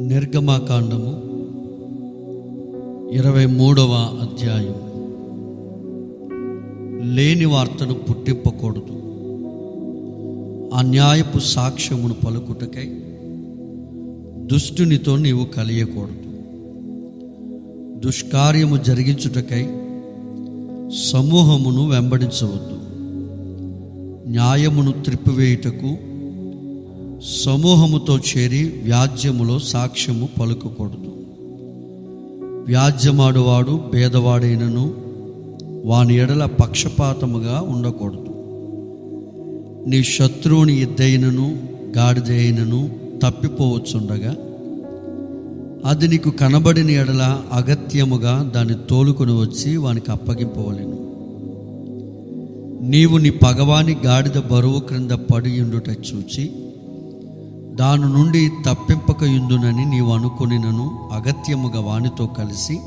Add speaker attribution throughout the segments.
Speaker 1: నిర్గమాకాండము ఇరవై మూడవ అధ్యాయం. లేని వార్తను పుట్టింపకూడదు. అన్యాయపు సాక్ష్యమును పలుకుటకై దుష్టునితో నీవు కలియకూడదు. దుష్కార్యము జరిగించుటకై సమూహమును వెంబడించవద్దు. న్యాయమును త్రిప్పివేయుటకు సమూహముతో చేరి వ్యాజ్యములో సాక్ష్యము పలుకకూడదు. వ్యాజ్యమాడువాడు భేదవాడైనను వాని ఎడల పక్షపాతముగా ఉండకూడదు. నీ శత్రువుని ఎద్దైనను గాడిదైనను తప్పిపోవచ్చుండగా అది నీకు కనబడిన ఎడల అగత్యముగా దాన్ని తోలుకొని వచ్చి వానికి అప్పగింపవలను. నీవు నీ పగవాని గాడిద బరువు క్రింద పడి ఉండుట చూచి దాని నుండి తప్పింపకయుందునని నీవు అనుకొనినను అగత్యముగా వానితో కలిసి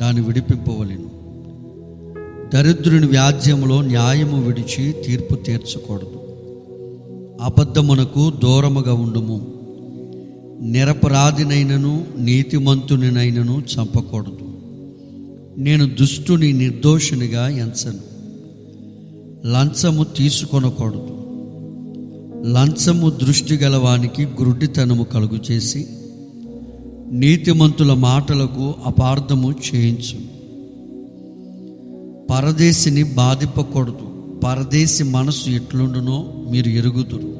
Speaker 1: దాన్ని విడిపింపవలెను. దరిద్రుని వ్యాజ్యములో న్యాయము విడిచి తీర్పు తీర్చకూడదు. అబద్ధమునకు దూరముగా ఉండుము. నిరపరాధినైనను నీతిమంతునినైనను చంపకూడదు. నేను దుష్టుని నిర్దోషునిగా ఎంచను. లంచము తీసుకొనకూడదు. లంచము దృష్టి గలవానికి గురుడితనము కలుగు చేసి నీతిమంతుల మాటలకు అపార్థము చేయించు. పరదేశిని బాధిపకూడదు. పరదేశి మనసు ఎట్లుండునో మీరు ఎరుగుదురు.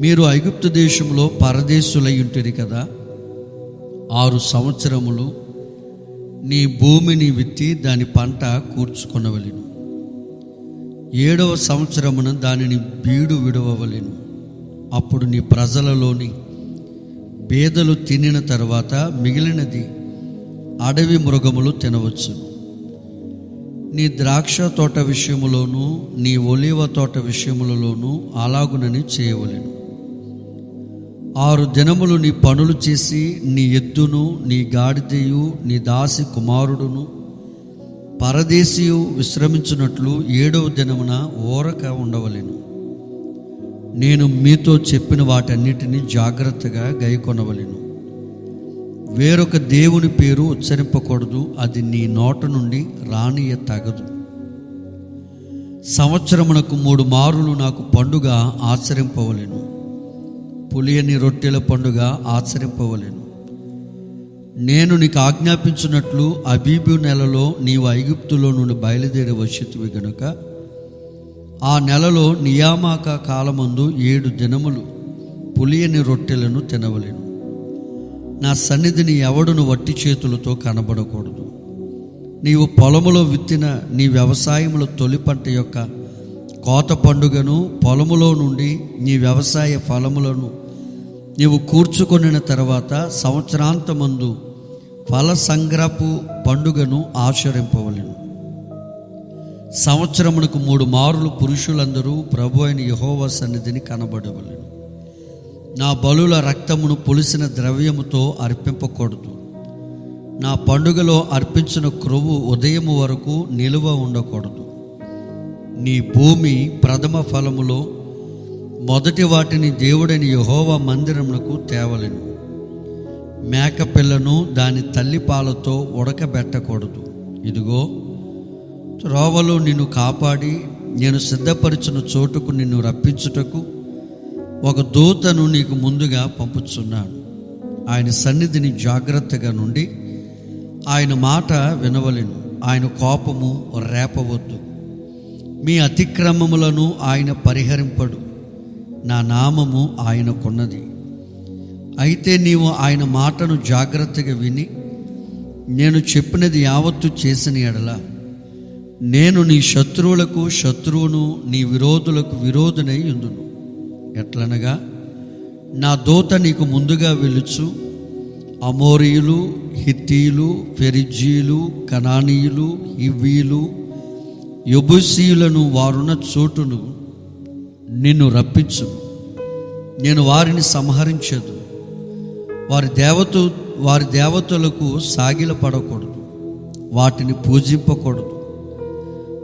Speaker 1: మీరు ఐగుప్తు దేశంలో పరదేశులై ఉంటుంది కదా. ఆరు సంవత్సరములు నీ భూమిని విత్తి దాని పంట కూర్చుకొనవలెను. ఏడవ సంవత్సరమున దానిని బీడు విడవలేను అప్పుడు నీ ప్రజలలోని బేదలు తినిన తర్వాత మిగిలినది అడవి మృగములు తినవచ్చు. నీ ద్రాక్ష తోట విషయములోనూ నీ ఒలివ తోట విషయములలోనూ అలాగునని చేయవలెను. ఆరు దినములు నీ పనులు చేసి నీ ఎద్దును నీ గాడిదయు నీ దాసి కుమారుడును పరదేశీయు విశ్రమించినట్లు ఏడవ దినమున ఓరక ఉండవలెను. నేను మీతో చెప్పిన వాటన్నిటిని జాగ్రత్తగా గైకొనవలెను. వేరొక దేవుని పేరు ఉచ్చరింపకూడదు అది నీ నోట నుండి రానియ తగదు సంవత్సరమునకు మూడు మారులు నాకు పండుగ ఆచరింపవలెను. పులియని రొట్టెల పండుగ ఆచరింపవలెను. నేను నీకు ఆజ్ఞాపించినట్లు అబీబు నెలలో నీవు ఐగుప్తులో నుండి బయలుదేరి వచ్చితివి గనుక ఆ నెలలో నియామక కాలమందు ఏడు దినములు పులియని రొట్టెలను తినవలేను. నా సన్నిధిని ఎవడును వట్టి చేతులతో కనబడకూడదు. నీవు పొలములో విత్తిన నీ వ్యవసాయముల తొలి పంట యొక్క కోత పండుగను పొలములో నుండి నీ వ్యవసాయ ఫలములను నీవు కూర్చుకొనిన తర్వాత సంవత్సరాంతమందు ఫల సంగ్రహపు పండుగను ఆచరింపవలను. సంవత్సరమునకు మూడు మారులు పురుషులందరూ ప్రభు అయిన యహోవ సన్నిధిని కనబడవలెను. నా బలుల రక్తమును పులిసిన ద్రవ్యముతో అర్పింపకూడదు. నా పండుగలో అర్పించిన క్రొవ్వు ఉదయము వరకు నిలువ ఉండకూడదు. నీ భూమి ప్రథమ ఫలములో మొదటి వాటిని దేవుడని యహోవ మందిరమునకు తేవలను. మేక పిల్లను దాని తల్లి పాలతో ఉడకబెట్టకూడదు. ఇదిగో త్రోవలో నిన్ను కాపాడి నేను సిద్ధపరిచిన చోటుకు నిన్ను రప్పించుటకు ఒక దూతను నీకు ముందుగా పంపుచున్నాను. ఆయన సన్నిధిని జాగ్రత్తగా నుండి ఆయన మాట వినవలను. ఆయన కోపము రేపవద్దు. మీ అతిక్రమములను ఆయన పరిహరింపడు. నా నామము ఆయనకున్నది. అయితే నీవు ఆయన మాటను జాగ్రత్తగా విని నేను చెప్పినది యావత్తు చేసిన ఎడల నేను నీ శత్రువులకు శత్రువును నీ విరోధులకు విరోధునై ఉందును ఎట్లనగా నా దోత నీకు ముందుగా వెలుచు అమోరియులు హిత్తీయులు ఫెరిజీయులు కనానీయులు హివీలు యబుసీయులను వారున్న చోటును నిన్ను రప్పించు నేను వారిని సంహరించదు. వారి దేవత వారి దేవతలకు సాగిల పడకూడదు. వాటిని పూజింపకూడదు.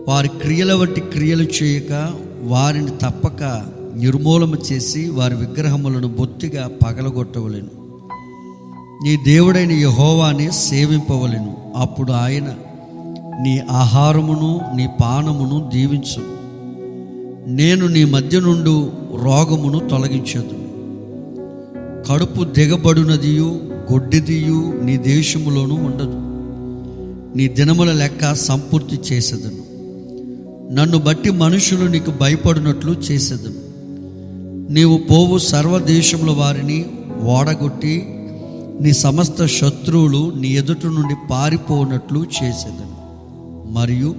Speaker 1: వారి క్రియల వంటి క్రియలు చేయక వారిని తప్పక నిర్మూలన చేసి వారి విగ్రహములను బొత్తిగా పగలగొట్టవలేను. నీ దేవుడైన యహోవాని సేవింపవలెను. అప్పుడు ఆయన నీ ఆహారమును నీ పానమును దీవించు. నేను నీ మధ్య నుండి రోగమును తొలగించదు. కడుపు దిగబడినదియు గొడ్డిదియు నీ దేశములోనూ ఉండదు. నీ దినముల లెక్క సంపూర్తి చేసేదను. నన్ను బట్టి మనుషులు నీకు భయపడినట్లు చేసేదను. నీవు పోవు సర్వదేశముల వారిని ఓడగొట్టి నీ సమస్త శత్రువులు నీ ఎదుట నుండి పారిపోనట్లు చేసేదను. మరియు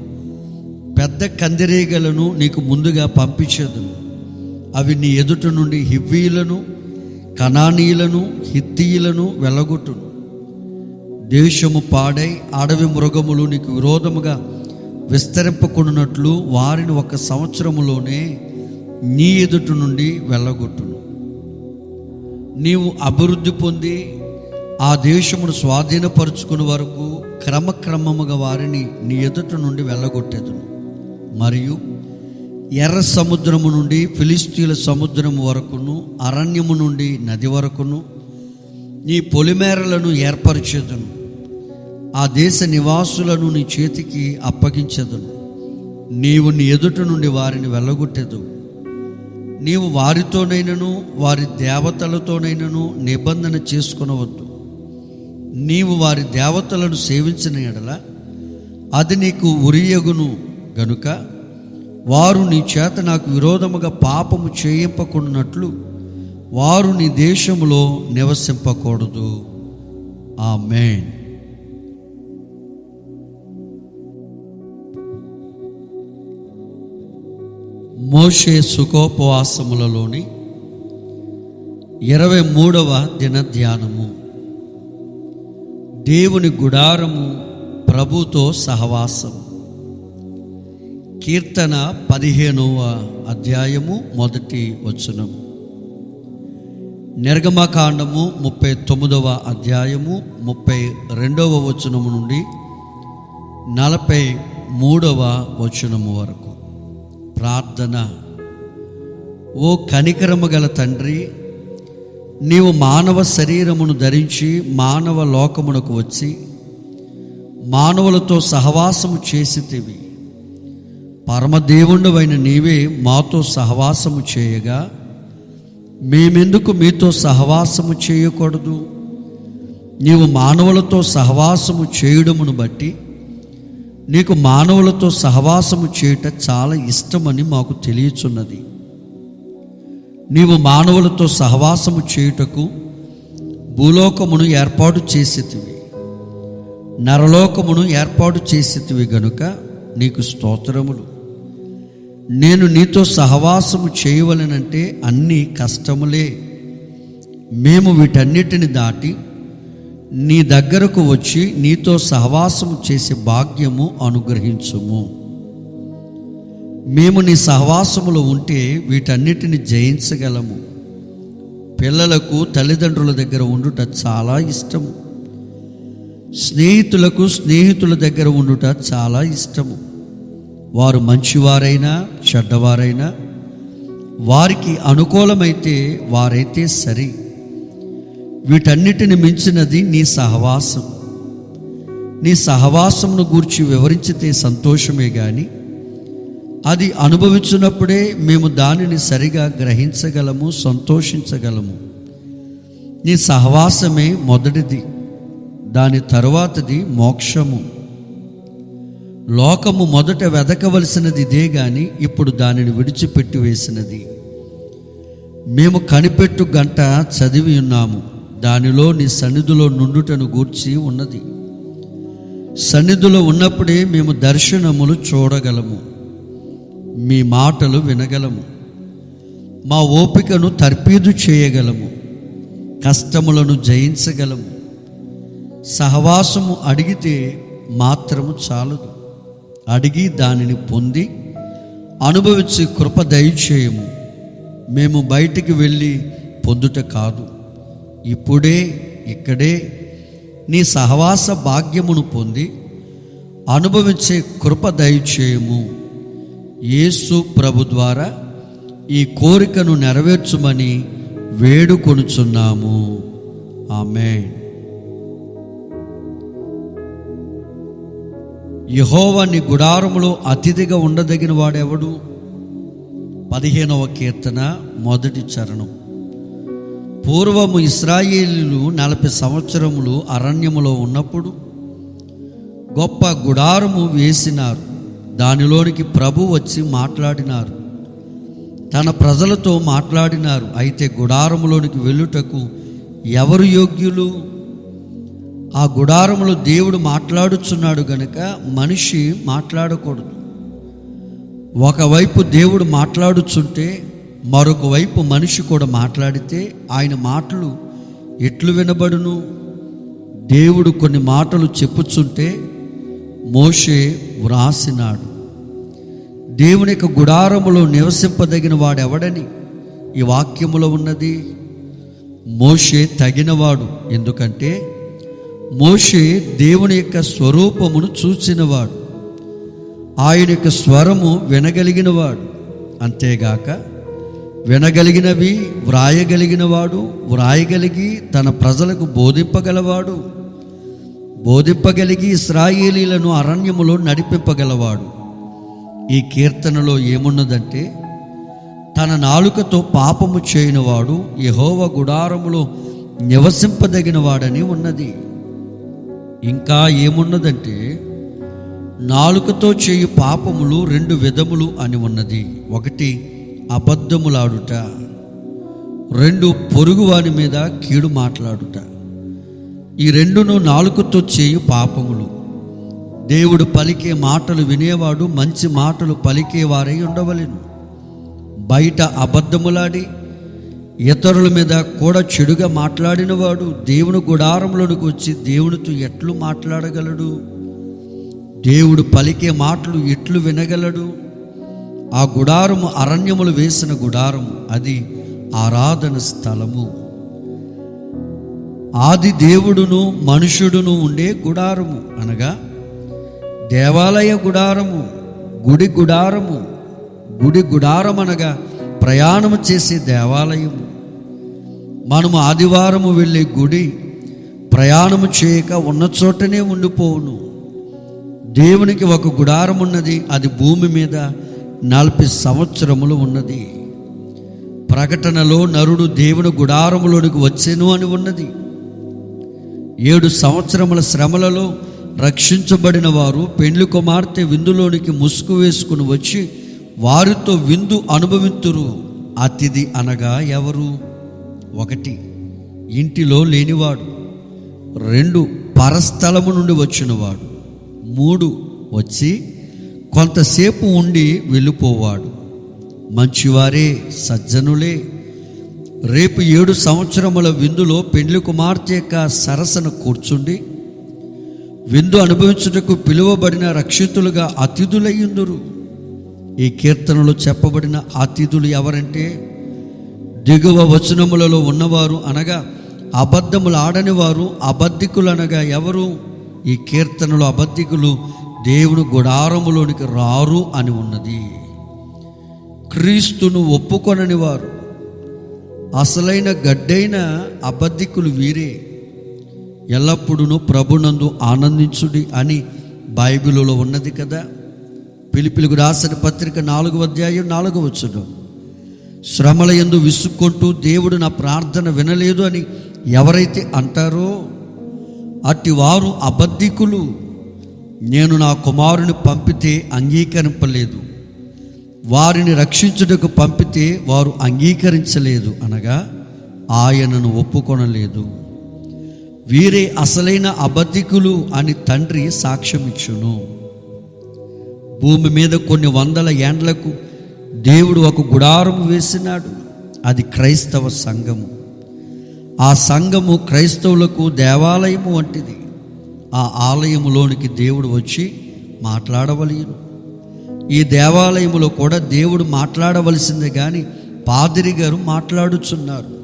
Speaker 1: పెద్ద కందిరీగలను నీకు ముందుగా పంపించేదను. అవి నీ ఎదుట నుండి హివ్వీలను కనానీయులను హిత్తీయులను వెళ్ళగొట్టును దేశము పాడై అడవి మృగములు నీకు విరోధముగా విస్తరింపకున్నట్లు వారిని ఒక సంవత్సరములోనే నీ ఎదుట నుండి వెళ్ళగొట్టును నీవు అభివృద్ధి పొంది ఆ దేశమును స్వాధీనపరుచుకుని వరకు క్రమక్రమముగా వారిని నీ ఎదుట నుండి వెళ్ళగొట్టేదును మరియు ఎర్ర సముద్రము నుండి ఫిలిస్తీన్ల సముద్రము వరకును అరణ్యము నుండి నది వరకును నీ పొలిమేరలను ఏర్పరిచేదును. ఆ దేశ నివాసులను నీ చేతికి అప్పగించదును. నీవు నీ ఎదుట నుండి వారిని వెళ్ళగొట్టేదు నీవు వారితోనైనను వారి దేవతలతోనైనను నిబంధన చేసుకునవద్దు. నీవు వారి దేవతలను సేవించిన ఎడల అది నీకు ఉరియగును గనుక వారు నీ చేత నాకు విరోధముగా పాపము చేయింపకున్నట్లు వారు నీ దేశంలో నివసింపకూడదు. ఆమేన్. మోషే సుఖోపవాసములలోని ఇరవై మూడవ దిన ధ్యానము. దేవుని గుడారము ప్రభుతో సహవాసం కీర్తన పదిహేనవ అధ్యాయము మొదటి వచనం. నిర్గమకాండము ముప్పై తొమ్మిదవ అధ్యాయము ముప్పై రెండవ వచనము నుండి నలభై మూడవ వచనము వరకు. ప్రార్థన. ఓ కనికరము గల తండ్రి నీవు మానవ శరీరమును ధరించి మానవ లోకమునకు వచ్చి మానవులతో సహవాసము చేసితివి. పరమదేవుండవైన నీవే మాతో సహవాసము చేయగా మేమెందుకు మీతో సహవాసము చేయకూడదు? నీవు మానవులతో సహవాసము చేయడమును బట్టి నీకు మానవులతో సహవాసము చేయుట చాలా ఇష్టమని మాకు తెలియచున్నది. నీవు మానవులతో సహవాసము చేయుటకు భూలోకమును ఏర్పాటు చేసేతివి. నరలోకమును ఏర్పాటు చేసేతివి గనుక నీకు స్తోత్రములు. నేను నీతో సహవాసము చేయవలనంటే అన్ని కష్టములే. మేము వీటన్నిటిని దాటి నీ దగ్గరకు వచ్చి నీతో సహవాసము చేసే భాగ్యము అనుగ్రహించుము. మేము నీ సహవాసములో ఉంటే వీటన్నిటిని జయించగలము. పిల్లలకు తల్లిదండ్రుల దగ్గర ఉండుట చాలా ఇష్టము. స్నేహితులకు స్నేహితుల దగ్గర ఉండుట చాలా ఇష్టము. వారు మంచివారైనా చెడ్డవారైనా వారికి అనుకూలమైతే వారైతే సరి. వీటన్నిటిని మించినది నీ సహవాసం. నీ సహవాసమును గూర్చి వివరించితే సంతోషమే గాని అది అనుభవించినప్పుడే మేము దానిని సరిగా గ్రహించగలము సంతోషించగలము. నీ సహవాసమే మొదటిది దాని తరువాతది మోక్షము. లోకము మొదట వెదకవలసినది ఇదే గాని ఇప్పుడు దానిని విడిచిపెట్టి వేసినది. మేము కనిపెట్టు గంట చదివి ఉన్నాము. దానిలో నీ సన్నిధిలో నుండుటను గూర్చి ఉన్నది. సన్నిధిలో ఉన్నప్పుడే మేము దర్శనములు చూడగలము. మీ మాటలు వినగలము. మా ఓపికను తర్పీదు చేయగలము. కష్టములను జయించగలము. సహవాసము అడిగితే మాత్రము చాలదు. అడిగి దానిని పొంది అనుభవించి కృప దయచేయము. మేము బయటికి వెళ్ళి పొందుట కాదు. ఇప్పుడే ఇక్కడే నీ సహవాస భాగ్యమును పొంది అనుభవించే కృప దయచేయము. యేసు ప్రభు ద్వారా ఈ కోరికను నెరవేర్చుమని వేడుకొనుచున్నాము. ఆమె యహోవా నీ గుడారములో అతిథిగా ఉండదగిన వాడెవడు? పదిహేనవ కీర్తన మొదటి చరణం. పూర్వము ఇస్రాయేలీలు నలభై సంవత్సరములు అరణ్యములో ఉన్నప్పుడు గొప్ప గుడారము వేసినారు. దానిలోనికి ప్రభు వచ్చి మాట్లాడినారు. తన ప్రజలతో మాట్లాడినారు. అయితే గుడారములోనికి వెళ్ళుటకు ఎవరు యోగ్యులు? ఆ గుడారములో దేవుడు మాట్లాడుచున్నాడు గనుక మనిషి మాట్లాడకూడదు. ఒకవైపు దేవుడు మాట్లాడుచుంటే మరొక వైపు మనిషి కూడా మాట్లాడితే ఆయన మాటలు ఎట్లు వినబడును? దేవుడు కొన్ని మాటలు చెప్పుచుంటే మోషే వ్రాసినాడు. దేవుని యొక్క గుడారములో నివసింపదగిన వాడెవడని ఈ వాక్యములో ఉన్నది? మోషే తగినవాడు. ఎందుకంటే మోషే దేవుని యొక్క స్వరూపమును చూచినవాడు. ఆయన యొక్క స్వరము వినగలిగినవాడు. అంతేగాక వినగలిగినవి వ్రాయగలిగినవాడు వ్రాయగలిగి తన ప్రజలకు బోధింపగలవాడు బోధింపగలిగి ఇస్రాయేలీలను అరణ్యములో నడిపింపగలవాడు. ఈ కీర్తనలో ఏమున్నదంటే తన నాలుకతో పాపము చేయనివాడు యహోవ గుడారములో నివసింపదగినవాడని ఉన్నది. ఇంకా ఏమున్నదంటే నాలుకతో చేయు పాపములు రెండు విధములు అని ఉన్నది. ఒకటి అబద్ధములాడుట రెండు పొరుగువాని మీద కీడు మాట్లాడుట. ఈ రెండును నాలుకతో చేయు పాపములు. దేవుడు పలికే మాటలు వినేవాడు మంచి మాటలు పలికేవారై ఉండవలను. బయట అబద్ధములాడి ఇతరుల మీద కూడా చెడుగా మాట్లాడినవాడు దేవుని గుడారంలోనికి వచ్చి దేవునితో ఎట్లు మాట్లాడగలడు? దేవుడు పలికే మాటలు ఎట్లు వినగలడు? ఆ గుడారము అరణ్యములు వేసిన గుడారము అది ఆరాధన స్థలము. ఆది దేవుడును మనుషుడును ఉండే గుడారము అనగా దేవాలయ గుడారము గుడి గుడారము. గుడి గుడారం అనగా ప్రయాణము చేసే దేవాలయము. మనము ఆదివారము వెళ్ళే గుడి ప్రయాణము చేయక ఉన్న చోటనే ఉండిపోవును. దేవునికి ఒక గుడారం ఉన్నది అది భూమి మీద నలభై సంవత్సరములు ఉన్నది. ప్రకటనలో నరుడు దేవుని గుడారములోనికి వచ్చెను అని ఉన్నది. ఏడు సంవత్సరముల శ్రమలలో రక్షించబడిన వారు పెండ్లి కుమార్తె విందులోనికి ముసుగు వేసుకుని వచ్చి వారితో విందు అనుభవింతురు. అతిథి అనగా ఎవరు? ఒకటి ఇంటిలో లేనివాడు. రెండు పరస్థలము నుండి వచ్చినవాడు. మూడు వచ్చి కొంతసేపు ఉండి వెళ్ళిపోవాడు. మంచివారే సజ్జనులే. రేపు ఏడు సంవత్సరముల విందులో పెండ్లి కుమార్తె యొక్క సరసన కూర్చుండి విందు అనుభవించుటకు పిలువబడిన రక్షితులుగా అతిథులయ్యుందురు. ఈ కీర్తనలో చెప్పబడిన అతిథులు ఎవరంటే దిగువ వచనములలో ఉన్నవారు అనగా అబద్ధములు ఆడని వారు అబద్ధికులు అనగా ఎవరు? ఈ కీర్తనలో అబద్ధికులు దేవుడు గుడారములోనికి రారు అని ఉన్నది. క్రీస్తును ఒప్పుకొనని వారు అసలైన గడ్డైన అబద్ధికులు వీరే. ఎల్లప్పుడూ ప్రభునందు ఆనందించుడి అని బైబిల్లో ఉన్నది కదా. పిలిపిలుగు రాసిన పత్రిక నాలుగు అధ్యాయం నాలుగు వచ్చును శ్రమల ఎందు విసుక్కుంటూ దేవుడు నా ప్రార్థన వినలేదు అని ఎవరైతే అంటారో అట్టి వారు అబద్ధికులు. నేను నా కుమారుని పంపితే అంగీకరింపలేదు. వారిని రక్షించుటకు పంపితే వారు అంగీకరించలేదు అనగా ఆయనను ఒప్పుకొనలేదు. వీరే అసలైన అబద్ధికులు అని తండ్రి సాక్ష్యమిచ్చును. భూమి మీద కొన్ని వందల ఏండ్లకు దేవుడు ఒక గుడారం వేసినాడు. అది క్రైస్తవ సంఘము. ఆ సంఘము క్రైస్తవులకు దేవాలయము వంటిది. ఆ ఆలయములోనికి దేవుడు వచ్చి మాట్లాడవలయను. ఈ దేవాలయములో కూడా దేవుడు మాట్లాడవలసిందే కానీ పాదిరి గారు మాట్లాడుచున్నారు.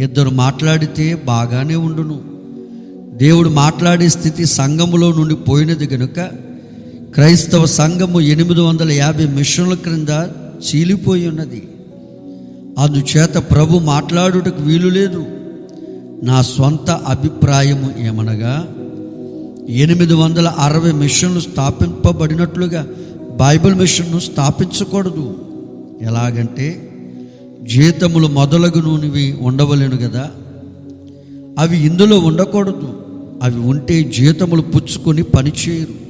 Speaker 1: ఇద్దరు మాట్లాడితే బాగానే ఉండును. దేవుడు మాట్లాడే స్థితి సంఘములో నుండి పోయినది గనుక క్రైస్తవ సంఘము ఎనిమిది వందల యాభై మిషన్ల క్రింద చీలిపోయి ఉన్నది. అందుచేత ప్రభు మాట్లాడుటకు వీలు లేదు. నా స్వంత అభిప్రాయము ఏమనగా ఎనిమిది వందల అరవై మిషన్లు స్థాపింపబడినట్లుగా బైబిల్ మిషన్ను స్థాపించకూడదు. ఎలాగంటే జీతములు మొదలగునవి ఉండవలేను కదా అవి ఇందులో ఉండకూడదు. అవి ఉంటే జీతములు పుచ్చుకొని పనిచేయరు.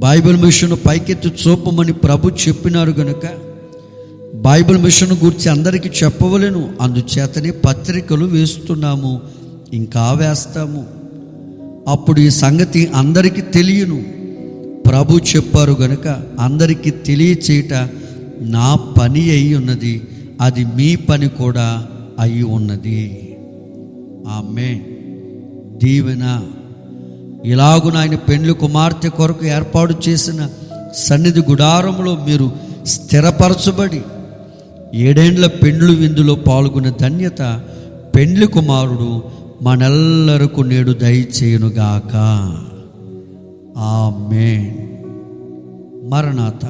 Speaker 1: బైబిల్ మిషన్ పైకెత్తి చూపమని ప్రభు చెప్పినారు గనుక బైబిల్ మిషన్ గురించి అందరికీ చెప్పవలేను. అందుచేతనే పత్రికలు వేస్తున్నాము ఇంకా వేస్తాము. అప్పుడు ఈ సంగతి అందరికీ తెలియను. ప్రభు చెప్పారు గనుక అందరికీ తెలియచేయట నా పని అయి ఉన్నది అది మీ పని కూడా అయి ఉన్నది. ఆమె దీవెన. ఇలాగున ఆయన పెండ్లి కుమార్తె కొరకు ఏర్పాటు చేసిన సన్నిధి గుడారంలో మీరు స్థిరపరచబడి ఏడేండ్ల పెండ్లు విందులో పాల్గొనే ధన్యత పెండ్లి కుమారుడు మనెల్లరకు నేడు దయచేయునుగాక. ఆమె మరణాత.